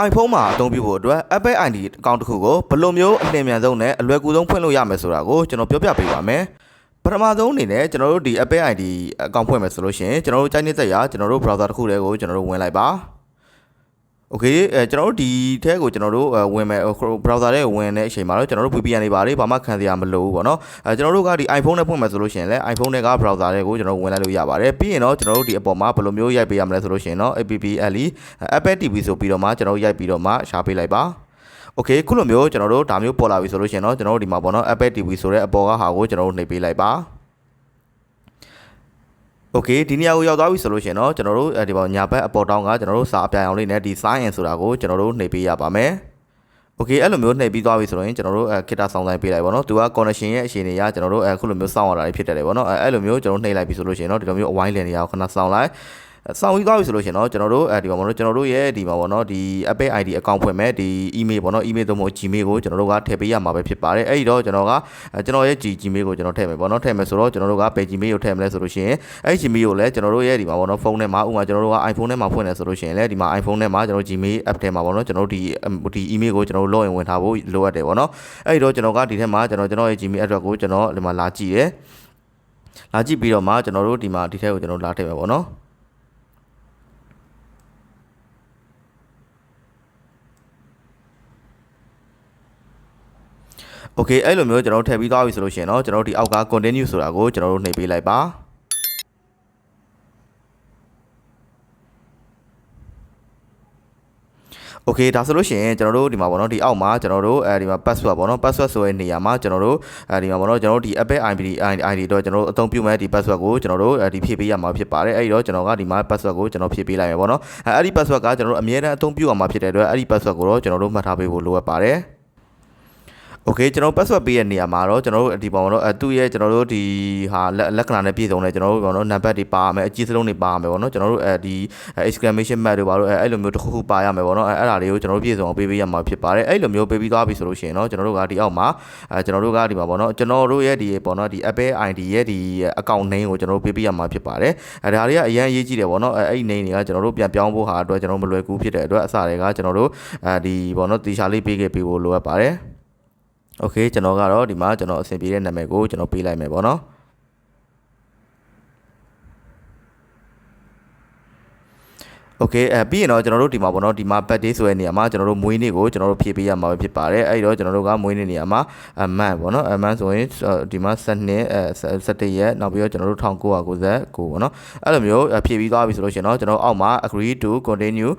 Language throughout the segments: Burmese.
iPhone မှာအသုံးပြုဖို့အတွက် Apple ID အကောင့်တစ်ခုကိုဘယ်လိုမျိုးအလျင်မြန်ဆုံးနဲ့အလွယ်ကူဆုံးဖွင့်လို့ရမယ်ဆိုတာကိုကျွန်တော်ပြောပြပေးပါမယ်ပထမဆုံးအနေနဲ့ကျွန်တော်တို့ဒီ Apple ID အကောင့်ဖွင့်မယ်ဆိုလို့ရှိရင်ကျွန်တော်တို့ကြိုက်နေတဲ့ရာကျွန်တော်တို့ browser တစ်ခုတည်းကိုကျွန်တော်တို့ဝင်လိုက်ပါ โอเคအဲကျွန်တော်တို့ဒီထဲကိုကျွန်တော်တို့အဲဝင်မယ် browser ထဲကိုဝင်တဲ့အချိန်မှာတော့ကျွန်တော်တို့ VPN တွေပါတယ်ဘာမှခံစရာမလိုဘူးပေါ့နော်အဲကျွန်တော်တို့ကဒီ iPhone နဲ့ဖွင့်မယ်ဆိုလို့ရှိရင်လည်း iPhone နဲ့က browser တွေကိုကျွန်တော်တို့ဝင်လိုက်လို့ရပါတယ်ပြီးရင်တော့ကျွန်တော်တို့ဒီအပေါ်မှာဘယ်လိုမျိုးရိုက်ပေးရမလဲဆိုလို့ရှိရင်တော့ APPLE Apple TV ဆိုပြီးတော့မှကျွန်တော်တို့ရိုက်ပြီးတော့မှရှာပေးလိုက်ပါโอเคခုလိုမျိုးကျွန်တော်တို့ဒါမျိုးပေါ်လာပြီဆိုလို့ရှိရင်တော့ကျွန်တော်တို့ဒီမှာပေါ့နော် Apple TV ဆိုတဲ့အပေါ်ကဟာကိုကျွန်တော်တို့နှိပ်ပေးလိုက်ပါ โอเคဒီနေရာကိုရောက်သွားပြီဆိုလို့ရှိရင်တော့ကျွန်တော်တို့အဲဒီပေါ်ညာဘက်အပေါ်တောင်းကကျွန်တော်တို့စာအပြိုင်အောင်လေးနဲ့ဒီ sign in ဆိုတာကိုကျွန်တော်တို့နှိပ်ပေးရပါမယ်โอเคအဲ့လိုမျိုးနှိပ်ပြီးသွားပြီဆိုတော့ကျွန်တော်တို့အဲခိတ္တဆောင်ဆိုင်ပေးလိုက်ပါတော့သူက connection ရဲ့အခြေအနေအရကျွန်တော်တို့အခုလိုမျိုးစောင့်ရတာဖြစ်တယ်လေပေါ့နော်အဲအဲ့လိုမျိုးကျွန်တော်နှိပ်လိုက်ပြီဆိုလို့ရှိရင်တော့ဒီလိုမျိုးအဝိုင်းလည်နေရအောင်ခဏစောင့်လိုက် စောင့်ပြီးသွားပြီဆိုလို့ရှိရင်တော့ကျွန်တော်တို့အဲဒီမှာပေါ့နော်ကျွန်တော်တို့ရဲ့ဒီမှာပေါ့နော်ဒီ Apple ID အကောင့်ဖွင့်မဲ့ဒီ email ပေါ့နော် email သို့မဟုတ် Gmail ကိုကျွန်တော်တို့ကထည့်ပေးရမှာပဲဖြစ်ပါတယ်အဲ့ဒီတော့ကျွန်တော်ကကျွန်တော်ရဲ့ Gmail ကိုကျွန်တော်ထည့်မယ်ပေါ့နော်ထည့်မယ်ဆိုတော့ကျွန်တော်တို့ကဘယ် Gmail ကိုထည့်မလဲဆိုလို့ရှိရင်အဲ့ Gmail ကိုလည်းကျွန်တော်တို့ရဲ့ဒီမှာပေါ့နော်ဖုန်းထဲမှာဥပမာကျွန်တော်တို့က iPhone ထဲမှာဖွင့်နေဆိုလို့ရှိရင်လည်းဒီမှာ iPhone ထဲမှာကျွန်တော် Gmail app ထဲမှာပေါ့နော်ကျွန်တော်တို့ဒီဒီ email ကိုကျွန်တော်တို့ login ဝင်ထားဖို့လိုအပ်တယ်ပေါ့နော်အဲ့ဒီတော့ကျွန်တော်ကဒီထဲမှာကျွန်တော်ကျွန်တော်ရဲ့ Gmail address ကိုကျွန်တော်ဒီမှာလာကြည့်ရယ်လာကြည့်ပြီးတော့မှကျွန်တော်တို့ဒီမှာဒီထဲကိုကျွန်တော်လာထည့်မယ်ပေါ့နော် โอเคအဲ့လိုမျိုးကျွန်တော်တို့ထည့်ပြီးသွားပြီဆိုလို့ရှိရင်တော့ကျွန်တော်တို့ဒီအောက်က continue ဆိုတာကိုကျွန်တော်တို့နှိပ်ပေးလိုက်ပါโอเคဒါဆိုလို့ရှိရင်ကျွန်တော်တို့ဒီမှာပေါ့နော်ဒီအောက်မှာကျွန်တော်တို့အဲဒီမှာ password ပေါ့နော် password ဆိုတဲ့နေရာမှာကျွန်တော်တို့အဲဒီမှာပေါ့နော်ကျွန်တော်တို့ဒီ Apple ID ID တော့ကျွန်တော်တို့အသုံးပြုမဲ့ဒီ password ကိုကျွန်တော်တို့ဒီဖြည့်ပေးရမှာဖြစ်ပါတယ်အဲဒီတော့ကျွန်တော်ကဒီမှာ password ကိုကျွန်တော်ဖြည့်ပေးလိုက်မယ်ပေါ့နော်အဲအဲ့ဒီ password ကကျွန်တော်တို့အမြဲတမ်းအသုံးပြုရမှာဖြစ်တဲ့အတွက်အဲ့ဒီ password ကိုတော့ကျွန်တော်တို့မှတ်ထားပေးဖို့လိုအပ်ပါတယ် โอเคကျွန်တော် password ပေးရတဲ့နေရာမှာတော့ကျွန်တော်တို့ဒီပုံတော့အသူ့ရဲ့ကျွန်တော်တို့ဒီဟာလက္ခဏာနဲ့ပြည့်စုံတယ်ကျွန်တော်တို့ပေါ့နော်နံပါတ်တွေပါရမယ်အကြီးစလုံးတွေပါရမယ်ပေါ့နော်ကျွန်တော်တို့အဲဒီ exclamation mark တွေပါတော့အဲအဲ့လိုမျိုးတစ်ခုခုပါရမယ်ပေါ့နော်အဲအဲ့ဒါလေးကိုကျွန်တော်တို့ပြည့်စုံအောင်ပေးပေးရမှာဖြစ်ပါတယ်အဲ့လိုမျိုးပေးပြီးသွားပြီဆိုလို့ရှိရင်တော့ကျွန်တော်တို့ကဒီအောက်မှာအဲကျွန်တော်တို့ကဒီမှာပေါ့နော်ကျွန်တော်တို့ရဲ့ဒီပေါ့နော်ဒီ Apple ID ရဲ့ဒီ account name ကိုကျွန်တော်တို့ပေးပေးရမှာဖြစ်ပါတယ်အဲဒါတွေကအရင်အရေးကြီးတယ်ပေါ့နော်အဲအဲ့ဒီ name တွေကကျွန်တော်တို့ပြန်ပြောင်းဖို့ဟာအတွက်ကျွန်တော်မလွယ်ကူဖြစ်တဲ့အတွက်အစတွေကကျွန်တော်တို့အဲဒီပေါ့နော်တီရှာလေးပေးခဲ့ပေးဖို့လိုအပ်ပါတယ် โอเคကျွန်တော်ကတော့ဒီမှာကျွန်တော်အဆင်ပြေတဲ့နာမည်ကိုကျွန်တော်ပေးလိုက်မယ်ပေါ့နော် โอเคအဲပြီးရင်တော့ကျွန်တော်တို့ဒီမှာပေါ့နော်ဒီမှာ birthday ဆိုတဲ့နေရာမှာကျွန်တော်တို့မွေးနေ့ကိုကျွန်တော်တို့ဖြည့်ပေးရမှာပဲဖြစ်ပါတယ်အဲ့တော့ကျွန်တော်တို့ကမွေးနေ့နေရာမှာအမန်ပေါ့နော်အမန်ဆိုရင်ဒီမှာ7နှစ်အဲ17ရက်နောက်ပြီးတော့ကျွန်တော်တို့1999ပေါ့နော်အဲ့လိုမျိုးဖြည့်ပြီးသွားပြီဆိုလို့ရှိရင်တော့ကျွန်တော်အောက်မှာ agree to continue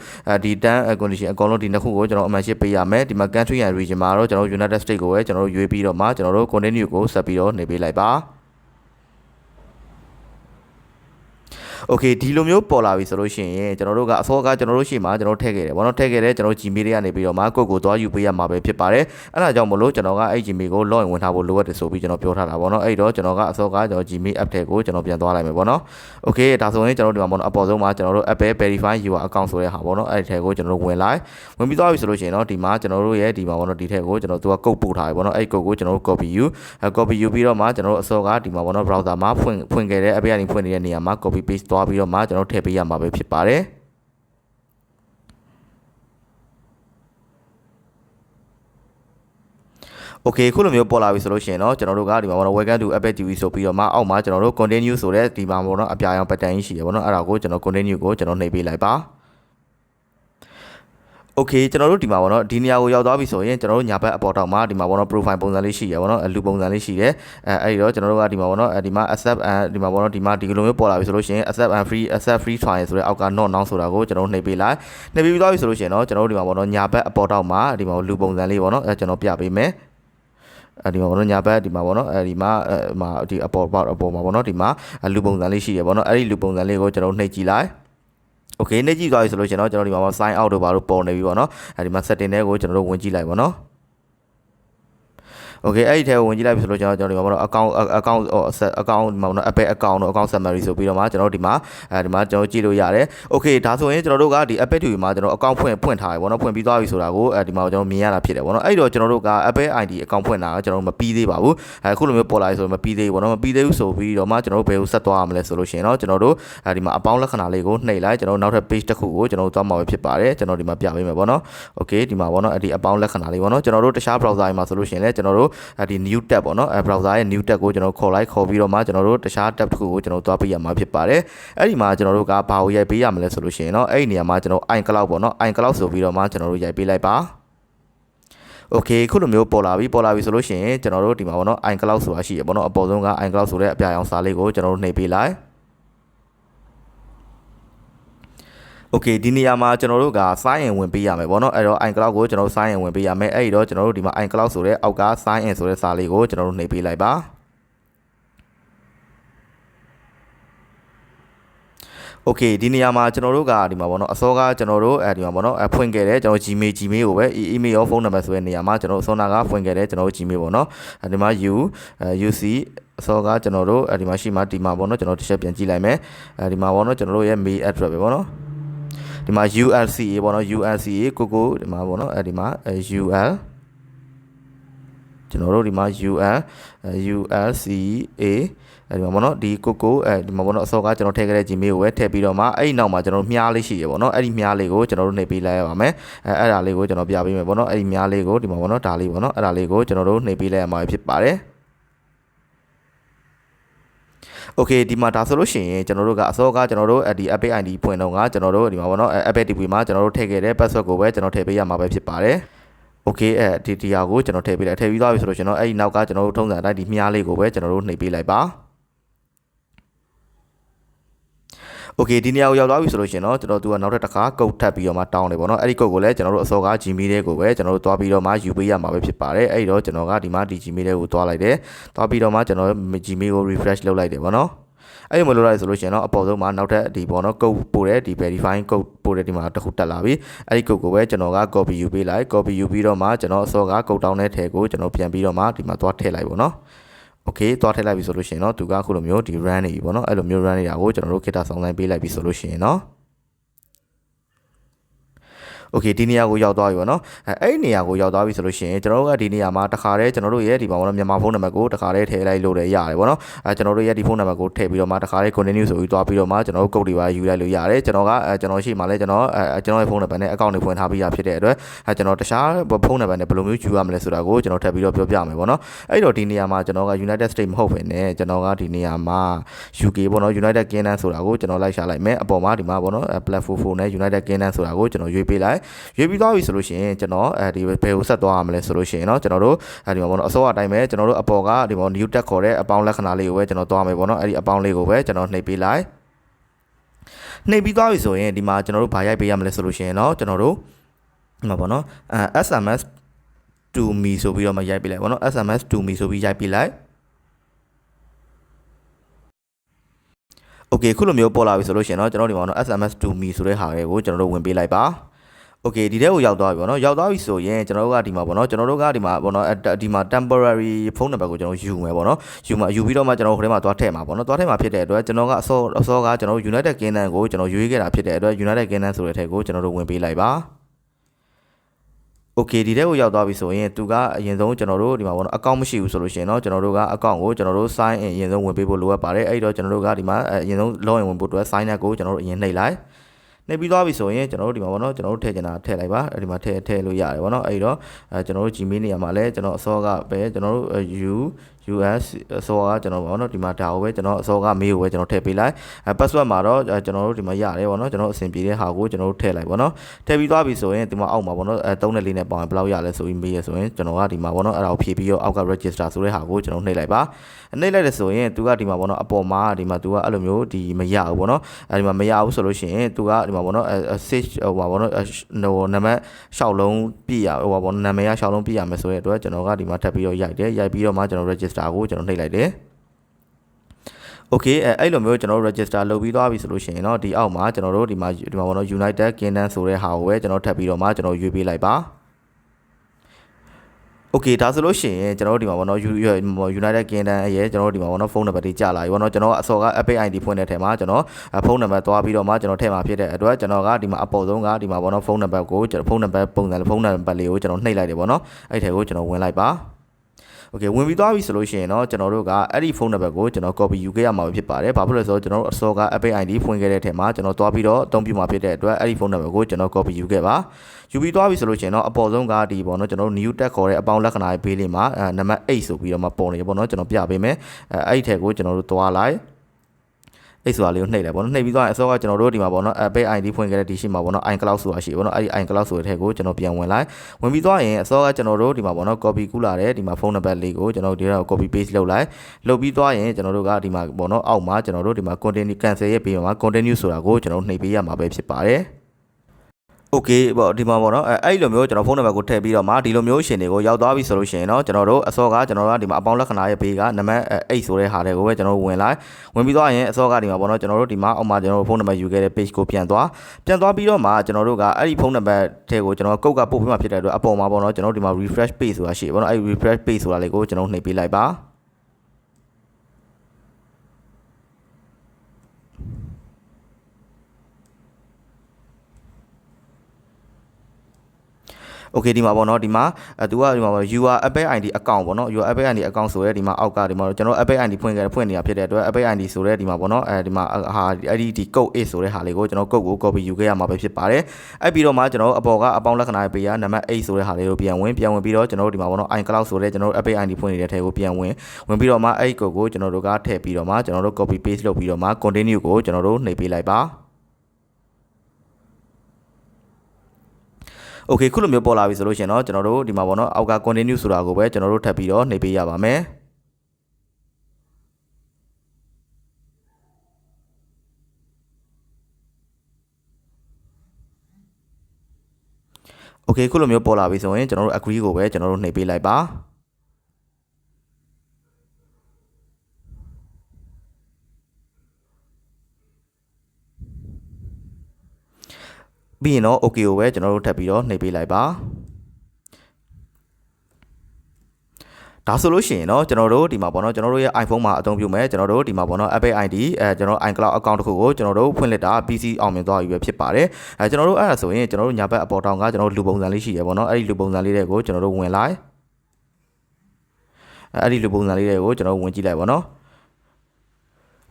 ဒီ term condition အကုန်လုံးဒီနှစ်ခုကိုကျွန်တော်အမှန်ရှိပေးရမယ်ဒီမှာ country and region မှာတော့ကျွန်တော် United States ကိုပဲကျွန်တော်တို့ရွေးပြီးတော့မှကျွန်တော်တို့ continue ကိုဆက်ပြီးတော့နေပေးလိုက်ပါ โอเคဒီလိုမျိုးပေါ်လာပြီဆိုလို့ရှိရင်ကျွန်တော်တို့ကအစောကကျွန်တော်တို့ရှိမှကျွန်တော်ထည့်ခဲ့တယ်ဘောနော်ထည့်ခဲ့တယ်ကျွန်တော် Gmail တွေကနေပြီးတော့မှကိုယ့်ကိုသွားယူပေးရမှာပဲဖြစ်ပါတယ်အဲ့ဒါကြောင့်မလို့ကျွန်တော်ကအဲ့ Gmail ကို login ဝင်ထားဖို့လိုအပ်တယ်ဆိုပြီးကျွန်တော်ပြောထားတာဘောနော်အဲ့တော့ကျွန်တော်ကအစောကကျွန်တော် Gmail app ထဲကိုကျွန်တော်ပြန်သွားလိုက်မယ်ဘောနော်โอเคဒါဆိုရင်ကျွန်တော်ဒီမှာဘောနော်အပေါ်ဆုံးမှာကျွန်တော်တို့ Apple Verify User Account ဆိုတဲ့ဟာဘောနော်အဲ့ဒီထဲကိုကျွန်တော်တို့ဝင်လိုက်ဝင်ပြီးသွားပြီဆိုလို့ရှိရင်တော့ဒီမှာကျွန်တော်တို့ရဲ့ဒီမှာဘောနော်ဒီထဲကိုကျွန်တော်သူကကုတ်ပို့ထားပြီဘောနော်အဲ့ကုတ်ကိုကျွန်တော်တို့ copy ယူ copy ယူပြီးတော့မှကျွန်တော်တို့အစောကဒီမှာဘောနော် browser မှာဖွင့်ဖွင့်ခဲ့တဲ့ Apple ကနေဖွင့်နေတဲ့နေရာမှာ copy paste သွားပြီးတော့မှကျွန်တော်ထည့်ပေးရမှာပဲဖြစ်ပါတယ်โอเคခုလိုမျိုးပေါ်လာပြီဆိုလို့ရှိရင်တော့ကျွန်တော်တို့ကဒီမှာပေါ့နော် welcome to Apple TV ဆိုပြီးတော့မှအောက်မှာကျွန်တော်တို့ continue ဆိုတဲ့ဒီမှာပေါ့နော်အပြာရောင် pattern ကြီးရှိတယ်ပေါ့နော်အဲ့ဒါကိုကျွန်တော် continue ကိုကျွန်တော်နှိပ်ပေးလိုက်ပါ โอเคကျွန်တော်တို့ဒီမှာပေါ့နော်ဒီနေရာကိုရောက်သွားပြီဆိုရင်ကျွန်တော်တို့ညာဘက်အပေါ်တောက်မှာဒီမှာပေါ့နော် profile ပုံစံလေးရှိရပေါ့နော်လူပုံစံလေးရှိတယ်အဲအဲ့ဒီတော့ကျွန်တော်တို့ကဒီမှာပေါ့နော်ဒီမှာ accept and ဒီမှာပေါ့နော်ဒီမှာဒီလိုမျိုးပေါ်လာပြီဆိုလို့ရှိရင် accept and free accept free trial ဆိုတဲ့အောက်က not now ဆိုတာကိုကျွန်တော်တို့နှိပ်ပေးလိုက်နှိပ်ပြီးသွားပြီဆိုလို့ရှိရင်တော့ကျွန်တော်တို့ဒီမှာပေါ့နော်ညာဘက်အပေါ်တောက်မှာဒီမှာလူပုံစံလေးပေါ့နော်အဲကျွန်တော်ပြပေးမယ်အဲဒီမှာဘောနော်ညာဘက်ဒီမှာဘောနော်အဲဒီမှာအဲမှာဒီအပေါ်အပေါ်မှာဘောနော်ဒီမှာလူပုံစံလေးရှိရဘောနော်အဲ့ဒီလူပုံစံလေးကိုကျွန်တော်နှိပ်ကြည့်လိုက် โอเคနှိပ်ကြည့်သွားပြီဆိုလို့ရှင်တော့ကျွန်တော်ဒီမှာ sign out တို့ဘာလို့ပေါ်နေပြီပေါ့နော်အဲဒီမှာ setting တွေကိုကျွန်တော်တို့ဝင်ကြည့်လိုက်ပေါ့ နော် okay အဲ့ဒီထဲကိုဝင်ကြည့်လိုက်ပြီဆိုလို့ကျွန်တော်ကျွန်တော်ဒီမှာပေါ့နော် account account account ဒီမှာပေါ့နော် Apple account တို့ account summary ဆိုပြီးတော့မှကျွန်တော်ဒီမှာအဲဒီမှာကျွန်တော်ကြည့်လို့ရတယ် okay ဒါဆိုရင်ကျွန်တော်တို့ကဒီ Apple TV မှာကျွန်တော် account ဖွင့်ဖွင့်ထားရပေါ့နော်ဖွင့်ပြီးသွားပြီဆိုတာကိုအဲဒီမှာကျွန်တော်မြင်ရတာဖြစ်တယ်ပေါ့နော်အဲ့တော့ကျွန်တော်တို့က Apple ID account ဖွင့်တာကကျွန်တော်တို့မပြီးသေးပါဘူးအခုလိုမျိုးပေါ်လာပြီဆိုတော့မပြီးသေးဘူးပေါ့နော်မပြီးသေးဘူးဆိုပြီးတော့မှကျွန်တော်တို့ဘယ်ကိုဆက်သွားရမလဲဆိုလို့ရှိရင်တော့ကျွန်တော်တို့အဲဒီမှာအပေါင်းလက္ခဏာလေးကိုနှိပ်လိုက်ကျွန်တော်တို့နောက်ထပ် page တစ်ခုကိုကျွန်တော်တို့သွားမှာပဲဖြစ်ပါတယ်ကျွန်တော်ဒီမှာပြပေးမယ်ပေါ့နော် okay ဒီမှာပေါ့နော်အဲ့ဒီအပေါင်းလက္ခဏာလေးပေါ့နော်ကျွန်တော်တို့တခြား browser တွေမှာဆိုလို့ရှိရင်လည်းကျွန်တော်တို့အဒီ new tab ပေါ့နော်အဲ browser ရဲ့ new tab ကိုကျွန်တော်ခေါ်လိုက်ခေါ်ပြီးတော့မှကျွန်တော်တို့တခြား tab တစ်ခုကိုကျွန်တော်သွားပေးရမှာဖြစ်ပါတယ်အဲ့ဒီမှာကျွန်တော်တို့ကဘာကိုရိုက်ပေးရမလဲဆိုလို့ရှိရင်တော့အဲ့ဒီနေရာမှာကျွန်တော် iCloud ပေါ့နော် iCloud ဆိုပြီးတော့မှကျွန်တော်တို့ရိုက်ပေးလိုက်ပါโอเคခုလိုမျိုးပေါ်လာပြီပေါ်လာပြီဆိုလို့ရှိရင်ကျွန်တော်တို့ဒီမှာပေါ့နော် iCloud ဆိုတာရှိရပေါ့နော်အပေါ်ဆုံးက iCloud ဆိုတဲ့အပြာရောင်စာလေးကိုကျွန်တော်တို့နှိပ်ပေးလိုက် โอเคဒီနေရာမှာကျွန်တော်တို့က sign in ဝင်ပေးရမယ်ပေါ့နော်အဲ့တော့ iCloud ကိုကျွန်တော်တို့ sign in ဝင်ပေးရမယ်အဲ့ဒီတော့ကျွန်တော်တို့ဒီမှာ iCloud ဆိုတဲ့အောက်က sign in ဆိုတဲ့စာလေးကိုကျွန်တော်တို့နှိပ်ပေးလိုက်ပါโอเคဒီနေရာမှာကျွန်တော်တို့ကဒီမှာပေါ့နော်အစောကကျွန်တော်တို့အဲဒီမှာပေါ့နော်အဖွင့်ခဲ့တဲ့ကျွန်တော် Gmail Gmail ကိုပဲ email ရောဖုန်းနံပါတ်ဆိုတဲ့နေရာမှာကျွန်တော်အစောနာကဖွင့်ခဲ့တဲ့ကျွန်တော် Gmail ပေါ့နော်အဲဒီမှာ U UC အစောကကျွန်တော်တို့အဲဒီမှာရှိမှဒီမှာပေါ့နော်ကျွန်တော်တစ်ချက်ပြန်ကြည့်လိုက်မယ်အဲဒီမှာပေါ့နော်ကျွန်တော်တို့ရဲ့ mail address ပဲပေါ့နော် ဒီမှာ ULCA ပေါ့နော် ULCA ကိုကိုဒီမှာပေါ့နော်အဲဒီမှာ UL ကျွန်တော်တို့ဒီမှာ UL ULCA အဲဒီမှာပေါ့နော်ဒီကိုကိုအဲဒီမှာပေါ့နော်အစောကကျွန်တော်ထည့်ခဲ့တဲ့ Gmail ကိုပဲထည့်ပြီးတော့မှအဲ့ဒီနောက်မှာကျွန်တော်မြားလေးရှိရပေါ့နော်အဲ့ဒီမြားလေးကိုကျွန်တော်တို့နှိပ်ပေးလိုက်ရပါမယ်အဲအဲ့ဒါလေးကိုကျွန်တော်ပြပေးမယ်ပေါ့နော်အဲ့ဒီမြားလေးကိုဒီမှာပေါ့နော်ဒါလေးပေါ့နော်အဲ့ဒါလေးကိုကျွန်တော်တို့နှိပ်ပေးလိုက်ရမှာဖြစ်ပါတယ် โอเคဒီမှာဒါဆိုလို့ရှိရင်ကျွန်တော်တို့ကအစောကကျွန်တော်တို့ဒီ Apple ID ဖွင့်တော့ကကျွန်တော်တို့ဒီမှာပေါ့နော် Apple TV မှာကျွန်တော်တို့ထည့်ခဲ့တဲ့ password ကိုပဲကျွန်တော်ထည့်ပေးရမှာပဲဖြစ်ပါတယ်โอเคအဲဒီဒီဟာကိုကျွန်တော်ထည့်ပေးလိုက်ထည့်ပြီးသွားပြီဆိုလို့ကျွန်တော်အဲ့ဒီနောက်ကကျွန်တော်တို့ထုံးစံအတိုင်းဒီမြားလေးကိုပဲကျွန်တော်တို့နှိပ်ပေးလိုက်ပါ โอเคဒီနေရာကိုရောက်သွားပြီဆိုလို့ရှင်เนาะကျွန်တော်တို့ကနောက်ထပ်တစ်ခါကုတ်ထပ်ပြီးတော့မှတောင်းတယ်ပေါ့เนาะအဲ့ဒီကုတ်ကိုလည်းကျွန်တော်တို့အစောက Gmail တွေကိုပဲကျွန်တော်တို့သွားပြီးတော့မှယူပေးရမှာပဲဖြစ်ပါတယ်အဲ့ဒီတော့ကျွန်တော်ကဒီမှာဒီ Gmail တွေကိုသွားလိုက်တယ်သွားပြီးတော့မှကျွန်တော် Gmail ကို refresh လုပ်လိုက်တယ်ပေါ့เนาะအဲ့ဒီမလို့လိုက်ဆိုလို့ရှိရင်တော့အပေါ်ဆုံးမှာနောက်ထပ်ဒီပေါ့နော်ကုတ်ပို့တဲ့ဒီ verify ကုတ်ပို့တဲ့ဒီမှာတစ်ခုတက်လာပြီအဲ့ဒီကုတ်ကိုပဲကျွန်တော်က copy ယူပေးလိုက် copy ယူပြီးတော့မှကျွန်တော်အစောကကုတ်တောင်းတဲ့ထဲကိုကျွန်တော်ပြန်ပြီးတော့မှဒီမှာသွားထည့်လိုက်ပေါ့နော် โอเคသွားထည့်လိုက်ပြီဆိုလို့ရှိရင်တော့သူကအခုလိုမျိုးဒီ run နေပြီပေါ့နော်အဲ့လိုမျိုး run နေတာကိုကျွန်တော်တို့ခေတ္တဆောင်ဆိုင်ပေးလိုက်ပြီဆိုလို့ရှိရင်တော့ โอเคဒီနေရာကိုရောက်သွားပြီပေါ့နော်အဲအဲ့ဒီနေရာကိုရောက်သွားပြီဆိုလို့ရှိရင်ကျွန်တော်တို့ကဒီနေရာမှာတခါတည်းကျွန်တော်တို့ရဲ့ဒီမှာပေါ့နော်မြန်မာဖုန်းနံပါတ်ကိုတခါတည်းထည့်လိုက်လို့လည်းရတယ်ပေါ့နော်အဲကျွန်တော်တို့ရဲ့ဒီဖုန်းနံပါတ်ကိုထည့်ပြီးတော့မှတခါတည်း continue ဆိုပြီးသွားပြီးတော့မှကျွန်တော်တို့ကုတ်တွေပါယူလိုက်လို့ရတယ်ကျွန်တော်ကအဲကျွန်တော်ရှိမှလည်းကျွန်တော်အဲကျွန်တော်ရဲ့ဖုန်းနံပါတ်နဲ့ account တွေဖွင့်ထားပြီးရဖြစ်တဲ့အတွက်အဲကျွန်တော်တခြားဖုန်းနံပါတ်နဲ့ဘယ်လိုမျိုးယူရမလဲဆိုတာကိုကျွန်တော်ထပ်ပြီးတော့ပြောပြမယ်ပေါ့နော်အဲ့တော့ဒီနေရာမှာကျွန်တော်က United States မဟုတ်ဘဲနဲ့ကျွန်တော်ကဒီနေရာမှာ UK ပေါ့နော် United Kingdom ဆိုတာကိုကျွန်တော်လိုက်ရှာလိုက်မယ်အပေါ်မှာဒီမှာပေါ့နော် platform phone နဲ့ United Kingdom ဆိုတာကိုကျွန်တော်ရွေးပေးလိုက် ရွေးပြီးသွားပြီဆိုလို့ရှိရင်ကျွန်တော်အဲဒီဘယ်ကိုဆက်သွားရမလဲဆိုလို့ရှိရင်เนาะကျွန်တော်တို့အဲဒီမှာပေါ့နော်အစောအတိုင်းပဲကျွန်တော်တို့အပေါ်ကဒီမှာ new tag ခေါ်တဲ့အပေါင်းလက္ခဏာလေးကိုပဲကျွန်တော်သွားမယ်ပေါ့နော်အဲ့ဒီအပေါင်းလေးကိုပဲကျွန်တော်နှိပ်ပေးလိုက်နှိပ်ပြီးသွားပြီဆိုရင်ဒီမှာကျွန်တော်တို့ဘာရိုက်ပေးရမလဲဆိုလို့ရှိရင်เนาะကျွန်တော်တို့ဒီမှာပေါ့နော်အဲ SMS to me ဆိုပြီးတော့မှရိုက်ပေးလိုက်ပေါ့နော် SMS to me ဆိုပြီးရိုက်ပေးလိုက်โอเคခုလိုမျိုးပေါ်လာပြီဆိုလို့ရှိရင်เนาะကျွန်တော်ဒီမှာเนาะ SMS to me ဆိုတဲ့ဟာတွေကိုကျွန်တော်တို့ဝင်ပေးလိုက်ပါ โอเคဒီထဲကိုရောက်သွားပြီပေါ့နော်ရောက်သွားပြီဆိုရင်ကျွန်တော်တို့ကဒီမှာပေါ့နော်ကျွန်တော်တို့ကဒီမှာပေါ့နော်ဒီမှာ temporary ဖုန်းနံပါတ်ကိုကျွန်တော်ယူမယ်ပေါ့နော်ယူမှာယူပြီးတော့မှကျွန်တော်တို့ခထဲမှာသွားထည့်မှာပေါ့နော်သွားထည့်မှာဖြစ်တဲ့အတွက်ကျွန်တော်ကအစောအစောကကျွန်တော် United Kingdom ကိုကျွန်တော်ရွေးခဲ့တာဖြစ်တဲ့အတွက် United Kingdom ဆိုတဲ့ထည့်ကိုကျွန်တော်တို့ဝင်ပေးလိုက်ပါโอเคဒီတဲ့ကိုရောက်သွားပြီဆိုရင်သူကအရင်ဆုံးကျွန်တော်တို့ဒီမှာပေါ့နော်အကောင့်မရှိဘူးဆိုလို့ရှိရင်เนาะကျွန်တော်တို့ကအကောင့်ကိုကျွန်တော်တို့ sign in အရင်ဆုံးဝင်ပေးဖို့လိုအပ်ပါတယ်အဲ့တော့ကျွန်တော်တို့ကဒီမှာအရင်ဆုံး login ဝင်ဖို့အတွက် sign up ကိုကျွန်တော်တို့အရင်နှိပ်လိုက် နှိပ်ပြီးသွားပြီဆိုရင်ကျွန်တော်တို့ဒီမှာပေါ့နော်ကျွန်တော်တို့ထည့်ချင်တာထည့်လိုက်ပါအဲဒီမှာထည့်ထည့်လို့ရတယ်ပေါ့နော်အဲဒီတော့အဲကျွန်တော်တို့ Gmail နေရာမှာလဲကျွန်တော်အစောကပဲကျွန်တော်တို့ U US အစောကကျွန်တော်ပေါ့နော်ဒီမှာဒါကိုပဲကျွန်တော်အစောကမေးကိုပဲကျွန်တော်ထည့်ပေးလိုက်အဲ password မှာတော့ကျွန်တော်တို့ဒီမှာရတယ်ပေါ့နော်ကျွန်တော်အဆင်ပြေတဲ့ဟာကိုကျွန်တော်တို့ထည့်လိုက်ပေါ့နော်ထည့်ပြီးသွားပြီဆိုရင်ဒီမှာအောက်မှာပေါ့နော်အဲ3နဲ့4နဲ့ပေါင်းရင်ဘယ်လောက်ရလဲဆိုပြီးမေးရဆိုရင်ကျွန်တော်ကဒီမှာပေါ့နော်အဲ့ဒါကိုဖြည့်ပြီးတော့အောက်က register ဆိုတဲ့ဟာကိုကျွန်တော်နှိပ်လိုက်ပါနှိပ်လိုက်တယ်ဆိုရင်သူကဒီမှာပေါ့နော်အပေါ်မှာဒီမှာသူကအဲ့လိုမျိုးဒီမရဘူးပေါ့နော်အဲဒီမှာမရဘူးဆိုလို့ရှိရင်သူကဒီမှာပေါ့နော် sage ဟိုပါပေါ့နော်ဟိုနံပါတ်ရှောက်လုံးပြည့်ရဟိုပါပေါ့နာမည်ကရှောက်လုံးပြည့်ရမယ်ဆိုတဲ့အတွက်ကျွန်တော်ကဒီမှာထပ်ပြီးတော့ရိုက်တယ်ရိုက်ပြီးတော့မှကျွန်တော် register ကိုကျွန်တော်နှိပ်လိုက်တယ်โอเคအဲအဲ့လိုမျိုးကျွန်တော်တို့ register လုပ်ပြီးသွားပြီဆိုလို့ရှိရင်เนาะဒီအောက်မှာကျွန်တော်တို့ဒီမှာဒီမှာပေါ့နော် United Kingdom ဆိုတဲ့ဟာကိုပဲကျွန်တော်ထပ်ပြီးတော့မှကျွန်တော်ရွေးပေးလိုက်ပါ โอเคဒါဆိုလို့ရှိရင်ကျွန်တော်တို့ဒီမှာပေါ့နော် U- U- United Kingdom ရဲ့ကျွန်တော်တို့ဒီမှာပေါ့နော်ဖုန်းနံပါတ်တွေကြာလာပြီပေါ့နော်ကျွန်တော်အစော်က Epic ID ဖွင့်တဲ့ထဲမှာကျွန်တော်ဖုန်းနံပါတ်သွားပြီးတော့မှကျွန်တော်ထည့်မှာဖြစ်တဲ့အတွက်ကျွန်တော်ကဒီမှာအပေါ်ဆုံးကဒီမှာပေါ့နော်ဖုန်းနံပါတ်ကိုကျွန်တော်ဖုန်းနံပါတ်ပုံစံဖုန်းနံပါတ်လေးကိုကျွန်တော်နှိပ်လိုက်တယ်ပေါ့နော်အဲ့ထဲကိုကျွန်တော်ဝင်လိုက်ပါ โอเคဝင်ပြီးသွားပြီဆိုလို့ရှိရင်တော့ကျွန်တော်တို့ကအဲ့ဒီဖုန်းနံပါတ်ကိုကျွန်တော် copy ယူခဲ့ရမှာဖြစ်ပါတယ်။ဘာဖြစ်လို့လဲဆိုတော့ကျွန်တော်တို့အစောက Epic ID ဖွင့်ခဲ့တဲ့ထဲမှာကျွန်တော်သွားပြီးတော့အသုံးပြုမှာဖြစ်တဲ့အတွက်အဲ့ဒီဖုန်းနံပါတ်ကိုကျွန်တော် copy ယူခဲ့ပါ။ယူပြီးသွားပြီဆိုလို့ရှိရင်တော့အပေါ်ဆုံးကဒီပေါ့နော်ကျွန်တော်တို့ new tag ခေါ်တဲ့အပေါင်းလက္ခဏာရဲ့ဘေးလေးမှာအဲနံပါတ်8ဆိုပြီးတော့မှပေါ်နေတယ်ပေါ့နော်ကျွန်တော်ပြပေးမယ်။အဲအဲ့ဒီထဲကိုကျွန်တော်တို့သွားလိုက် အဲ့ဆိုတာလေးကိုနှိပ်လိုက်ပေါ့နော်နှိပ်ပြီးသွားရင်အစောကကျွန်တော်တို့ဒီမှာပေါ့နော် Apple ID ဖွင့်ခဲ့တဲ့ဒီရှိမှာပေါ့နော် iCloud ဆိုတာရှိပေါ့နော်အဲ့ဒီ iCloud ဆိုတဲ့ထဲကိုကျွန်တော်ပြန်ဝင်လိုက်ဝင်ပြီးသွားရင်အစောကကျွန်တော်တို့ဒီမှာပေါ့နော် copy ကူးလာတဲ့ဒီမှာဖုန်းနံပါတ်လေးကိုကျွန်တော်ဒီတော့ copy paste လုပ်လိုက်လုပ်ပြီးသွားရင်ကျွန်တော်တို့ကဒီမှာပေါ့နော်အောက်မှာကျွန်တော်တို့ဒီမှာ continue cancel ရဲ့ပြီးမှာ continue ဆိုတာကိုကျွန်တော်နှိပ်ပေးရမှာပဲဖြစ်ပါတယ် โอเคပေါ့ဒီမှာပေါ့နော်အဲအဲ့လိုမျိုးကျွန်တော်ဖုန်းနံပါတ်ကိုထည့်ပြီးတော့မှဒီလိုမျိုးရှင်တွေကိုရောက်သွားပြီဆိုလို့ရှိရင်တော့ကျွန်တော်တို့အစောကကျွန်တော်တို့ကဒီမှာအပေါင်းလက္ခဏာရဲ့ဘေးကနံပါတ်8ဆိုတဲ့ဟာတွေကိုပဲကျွန်တော်တို့ဝင်လိုက်ဝင်ပြီးသွားရင်အစောကဒီမှာပေါ့နော်ကျွန်တော်တို့ဒီမှာအောက်မှာကျွန်တော်တို့ဖုန်းနံပါတ်ယူခဲ့တဲ့ page ကိုပြန်သွားပြန်သွားပြီးတော့မှကျွန်တော်တို့ကအဲ့ဒီဖုန်းနံပါတ်ထဲကိုကျွန်တော်ကုတ်ကပို့ပြီးမှဖြစ်တဲ့အတွက်အပေါ်မှာပေါ့နော်ကျွန်တော်တို့ဒီမှာ refresh page ဆိုတာရှိပေါ့နော်အဲ့ refresh page ဆိုတာလေးကိုကျွန်တော်နှိပ်ပေးလိုက်ပါ โอเคဒီမှာပေါ့နော်ဒီမှာအဲသူကဒီမှာပေါ့ UR Apple ID account ပေါ့နော် UR Apple ID account ဆိုရဲဒီမှာအောက်ကဒီမှာကျွန်တော် Apple ID ဖွင့်ခဲ့ဖွင့်နေတာဖြစ်တဲ့အတွက် Apple ID ဆိုရဲဒီမှာပေါ့နော်အဲဒီမှာဟာအဲ့ဒီဒီ code 8ဆိုတဲ့ဟာလေးကိုကျွန်တော် code ကို copy ယူခဲ့ရမှာပဲဖြစ်ပါတယ်အဲ့ပြီးတော့မှကျွန်တော်အပေါ်ကအပေါင်းလက္ခဏာပေးရနံပါတ်8ဆိုတဲ့ဟာလေးကိုပြန်ဝင်ပြန်ဝင်ပြီးတော့ကျွန်တော်တို့ဒီမှာပေါ့နော် iCloud ဆိုတဲ့ကျွန်တော်တို့ Apple ID ဖွင့်နေတဲ့ထဲကိုပြန်ဝင်ဝင်ပြီးတော့မှအဲ့ code ကိုကျွန်တော်တို့ကထည့်ပြီးတော့မှကျွန်တော်တို့ copy paste လုပ်ပြီးတော့မှ continue ကိုကျွန်တော်တို့နှိပ်ပေးလိုက်ပါ โอเคခုလိုမျိုးပေါ်လာပြီဆိုလို့ရှိရင်တော့ကျွန်တော်တို့ဒီမှာပေါ့နော်အောက်က continue ဆိုတာကိုပဲကျွန်တော်တို့ထပ်ပြီးတော့နှိပ်ပေးရပါမယ်โอเคခုလိုမျိုးပေါ်လာပြီဆိုရင်ကျွန်တော်တို့ agree ကိုပဲကျွန်တော်တို့နှိပ်ပေးလိုက်ပါ ပြီးရင်တော့ okay ကိုပဲကျွန်တော်တို့ထပ်ပြီးတော့နှိပ်ပေးလိုက်ပါဒါဆိုလို့ရှိရင်တော့ကျွန်တော်တို့ဒီမှာပေါ့နော်ကျွန်တော်တို့ရဲ့ iPhone မှာအသုံးပြုမယ်ကျွန်တော်တို့ဒီမှာပေါ့နော် Apple ID အဲကျွန်တော် iCloud account တစ်ခုကိုကျွန်တော်တို့ဖွင့်လက်တာ PC အောင်မြင်သွားပြီပဲဖြစ်ပါတယ်အဲကျွန်တော်တို့အဲ့ဒါဆိုရင်ကျွန်တော်တို့ညာဘက်အပေါ်တောင်ကကျွန်တော်တို့လူပုံစံလေးရှိရပေါ့နော်အဲ့ဒီလူပုံစံလေးတွေကိုကျွန်တော်တို့ဝင်လိုက်အဲ့ဒီလူပုံစံလေးတွေကိုကျွန်တော်တို့ဝင်ကြည့်လိုက်ပါနော်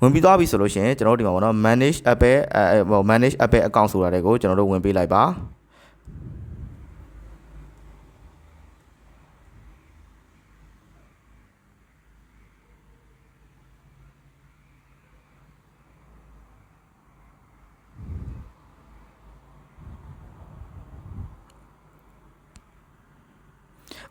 ဝင်ပြီးသွားပြီဆိုလို့ရှိရင်ကျွန်တော်တို့ဒီမှာပေါ့နော် manage apple အဲဟို manage apple account ဆိုတာတွေကိုကျွန်တော်တို့ဝင်ပေးလိုက်ပါ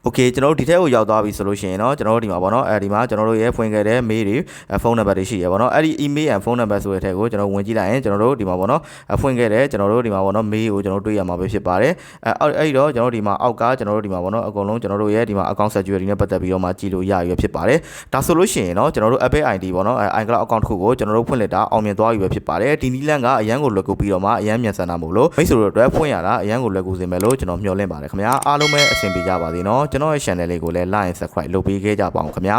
โอเคကျွန်တော်တို့ဒီထက်ကိုရောက်သွားပြီဆိုလို့ရှိရင်เนาะကျွန်တော်တို့ဒီမှာပေါ့เนาะအဲဒီမှာကျွန်တော်တို့ရဲ့ဖွင့်ခဲ့တဲ့ mail တွေဖုန်းနံပါတ်တွေရှိရပေါ့เนาะအဲ့ဒီ email and phone number ဆိုတဲ့ထက်ကိုကျွန်တော်ဝင်ကြည့်လိုက်ရင်ကျွန်တော်တို့ဒီမှာပေါ့เนาะဖွင့်ခဲ့တဲ့ကျွန်တော်တို့ဒီမှာပေါ့เนาะ mail ကိုကျွန်တော်တွေ့ရမှာပဲဖြစ်ပါတယ်အဲအဲ့ဒီတော့ကျွန်တော်တို့ဒီမှာအောက်ကကျွန်တော်တို့ဒီမှာပေါ့เนาะအကုန်လုံးကျွန်တော်တို့ရဲ့ဒီမှာ account security နဲ့ပတ်သက်ပြီးတော့မှကြည့်လို့ရရဖြစ်ပါတယ်ဒါဆိုလို့ရှိရင်เนาะကျွန်တော်တို့ Apple ID ပေါ့เนาะအဲ iCloud account တစ်ခုကိုကျွန်တော်တို့ဖွင့်လက်တာအောင်မြင်သွားပြီပဲဖြစ်ပါတယ်ဒီနီလန်ကအရန်ကိုလွယ်ကူပြီးတော့မှအရန်မြန်ဆန်တာမို့လို့မိတ်ဆွေတို့အတွက်ဖွင့်ရတာအရန်ကိုလွယ်ကူစေမယ်လို့ကျွန်တော်မျှော်လင့်ပါတယ်ခင်ဗျာအားလုံးပဲအဆင်ပြေကြပါစေเนาะ ကျွန်တော်ရဲ့ channel လေးကိုလည်း like and subscribe လုပ်ပေးခဲ့ကြပါအောင်ခင်ဗျာ